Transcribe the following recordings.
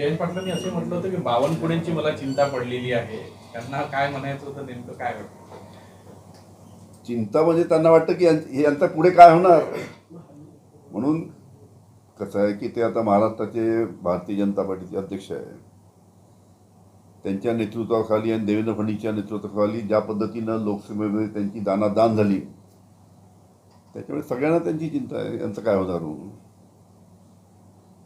जयंत पाटलांनी असे म्हटलं होतं की बावनकुळेंची मला चिंता पडलेली आहे. त्यांना काय म्हणायचं होतं नेमकं काय वाटतं चिंता म्हणजे त्यांना वाटतं की हे यांचा पुढे काय होणार? म्हणून कसं आहे की ते आता महाराष्ट्राचे भारतीय जनता पार्टीचे अध्यक्ष आहे. त्यांच्या नेतृत्वाखाली आणि देवेंद्र फडणवीसच्या नेतृत्वाखाली ज्या पद्धतीनं लोकसभेमध्ये त्यांची दानादान झाली त्याच्यामुळे सगळ्यांना त्यांची चिंता आहे. यांचं काय होणार म्हणून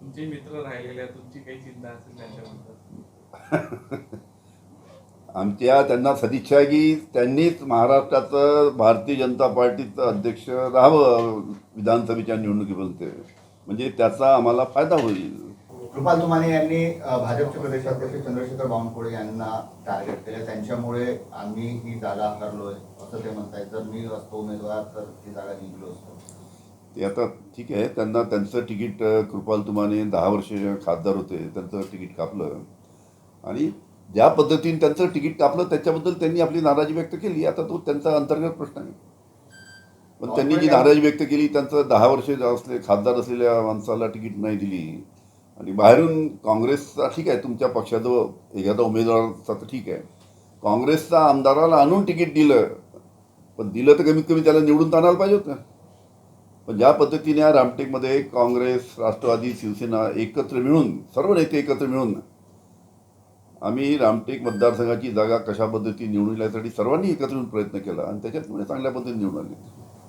तुमचे मित्र राहिलेले आहेत, तुमची काही चिंता असेल त्यांच्याबद्दल. आमच्या त्यांना सदिच्छा आहे की त्यांनीच महाराष्ट्राचं भारतीय जनता पार्टीचं अध्यक्ष राहावं विधानसभेच्या निवडणुकीपर्यंत म्हणजे त्याचा आम्हाला फायदा होईल. कृपाल तुमाने यांनी भाजपचे प्रदेशाध्यक्ष चंद्रशेखर बावनकुळे यांना टार्गेट केलं. त्यांच्यामुळे आम्ही ही जागा हरलोय असं ते म्हणतायत. जर मी असतो उमेदवार तर ही जागा जिंकलो असतो. ते आता ठीक आहे त्यांना त्यांचं तिकीट कृपाल तुमाने दहा वर्ष खासदार होते त्यांचं तिकीट कापलं. आणि ज्या पद्धतीने त्यांचं तिकीट कापलं त्याच्याबद्दल त्यांनी आपली नाराजी व्यक्त केली. आता तो त्यांचा अंतर्गत प्रश्न आहे. पण त्यांनी जी नाराजी व्यक्त केली त्यांचं दहा वर्ष असले खासदार असलेल्या माणसाला तिकीट नाही दिली. आणि बाहेरून काँग्रेसचा ठीक आहे तुमच्या पक्षाचं एखादा उमेदवाराचा तर ठीक आहे. काँग्रेसचा आमदाराला आणून तिकीट दिलं पण दिलं तर कमीत कमी त्याला निवडून तर आणायला पाहिजे होतं. पण ज्या पद्धतीने या रामटेकमध्ये काँग्रेस राष्ट्रवादी शिवसेना एकत्र मिळून सर्व नेते एकत्र मिळून आम्ही रामटेक मतदारसंघाची जागा कशा पद्धतीने निवडून येण्यासाठी सर्वांनी एकत्र येऊन प्रयत्न केला आणि त्याच्यामुळे चांगल्या पद्धतीने निवडून आले.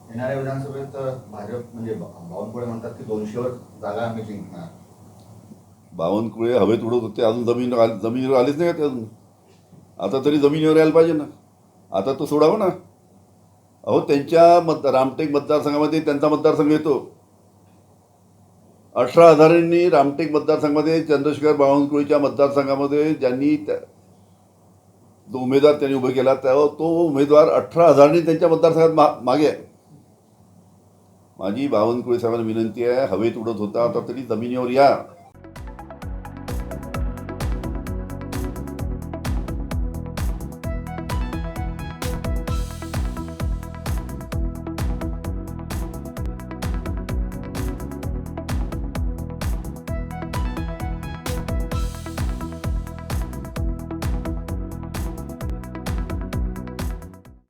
येणाऱ्या विधानसभेत भाजप म्हणजे बावनकुळे म्हणतात की दोनशेवर जागा आम्ही जिंकणार. बावनकुळे हवेत उडत होते अजून जमीन जमिनीवर आलेच नाही का ते अजून. आता तरी जमिनीवर यायला पाहिजे ना. आता तो सोडावं ना. अहो त्यांच्या मत रामटेक मतदारसंघामध्ये त्यांचा मतदारसंघ येतो. अठरा हजारांनी रामटेक मतदारसंघामध्ये चंद्रशेखर बावनकुळेच्या मतदारसंघामध्ये ज्यांनी त्या जो उमेदवार त्यांनी उभे केला त्यावर तो उमेदवार अठरा हजारांनी त्यांच्या मतदारसंघात मा मागे आहे. माझी बावनकुळे साहेबांना विनंती आहे हवेत उडत होता आता तरी जमिनीवर या.